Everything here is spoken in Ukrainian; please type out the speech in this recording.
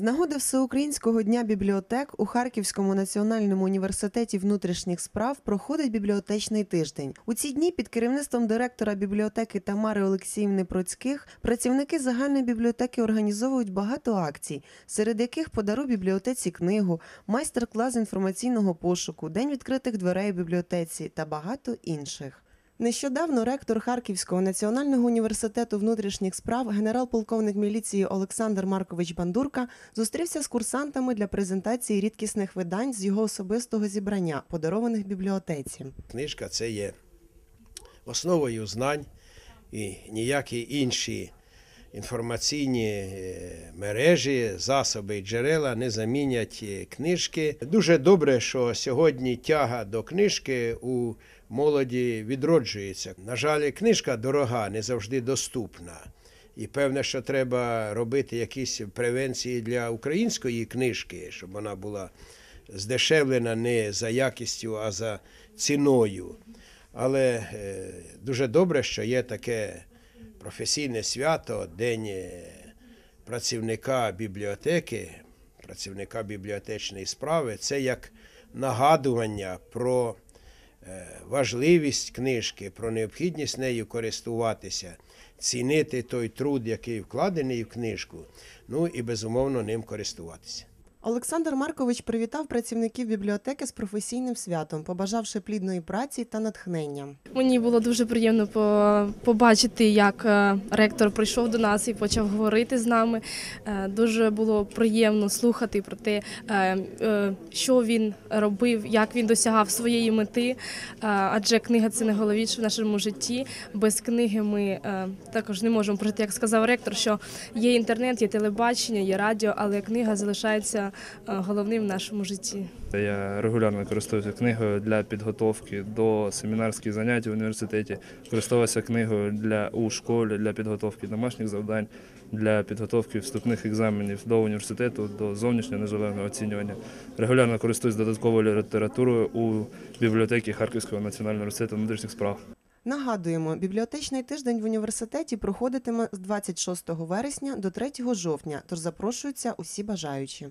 З нагоди Всеукраїнського дня бібліотек у Харківському національному університеті внутрішніх справ проходить бібліотечний тиждень. У ці дні під керівництвом директора бібліотеки Тамари Олексіївни Процьких працівники загальної бібліотеки організовують багато акцій, серед яких подаруй бібліотеці книгу, майстер-клас інформаційного пошуку, день відкритих дверей у бібліотеці та багато інших. Нещодавно ректор Харківського національного університету внутрішніх справ генерал-полковник міліції Олександр Маркович Бандурка зустрівся з курсантами для презентації рідкісних видань з його особистого зібрання, подарованих бібліотеці. Книжка це є основою знань і ніякі інші інформаційні е, мережі, засоби і джерела не замінять е, книжки. Дуже добре, що сьогодні тяга до книжки у молоді відроджується. На жаль, книжка дорога, не завжди доступна. І певне, що треба робити якісь превенції для української книжки, щоб вона була здешевлена не за якістю, а за ціною. Але е, дуже добре, що є таке професійне свято, День е, працівника бібліотеки, працівника бібліотечної справи. Це як нагадування про е, важливість книжки, про необхідність нею користуватися, цінити той труд, який вкладений в книжку, ну і безумовно ним користуватися. Олександр Маркович привітав працівників бібліотеки з професійним святом, побажавши плідної праці та натхнення. Мені було дуже приємно побачити, як е, ректор прийшов до нас і почав говорити з нами. Е, Дуже було приємно слухати про те, е, що він робив, як він досягав своєї мети. Адже книга це найголовніше в нашому житті. Без книги ми також не можемо прожити, як сказав ректор, що є інтернет, є телебачення, є радіо, але книга залишається е, головним в нашому житті. Я регулярно користуюся книгою для підготовки до семінарських занять в університеті. Користувався книгою для у школі для підготовки домашніх завдань, для підготовки вступних екзаменів до університету, до зовнішнього незалежного оцінювання. Регулярно користуюсь додатковою літературою у бібліотеці Харківського національного університету внутрішніх справ. Нагадуємо, бібліотечний тиждень в університеті проходитиме з 26 вересня до 3 жовтня, тож запрошуються усі бажаючі.